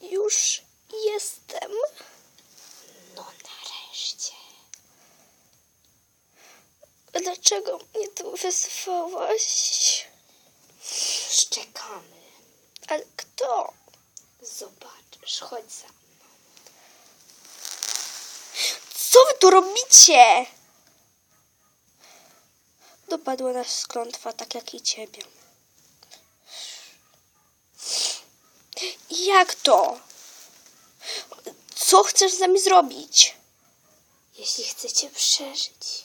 Już jestem. No nareszcie. Dlaczego mnie tu wysłałaś? Już czekamy. Ale kto? Zobaczysz, chodź za mną. Co wy tu robicie? Dopadła nas klątwa, tak jak i ciebie. Jak to? Co chcesz z nami zrobić? Jeśli chcecie przeżyć,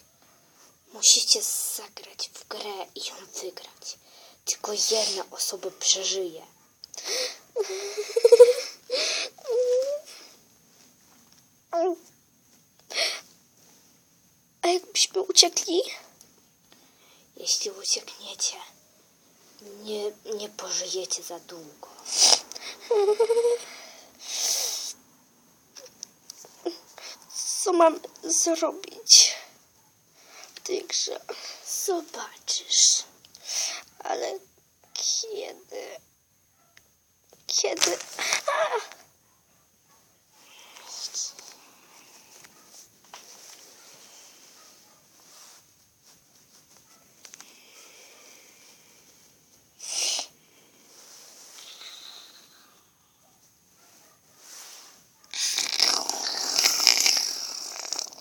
musicie zagrać w grę i ją wygrać. Tylko jedna osoba przeżyje. A jakbyśmy uciekli? Jeśli uciekniecie, nie, nie pożyjecie za długo. Co mam zrobić w tej grze? Zobaczysz. Ale kiedy? Kiedy?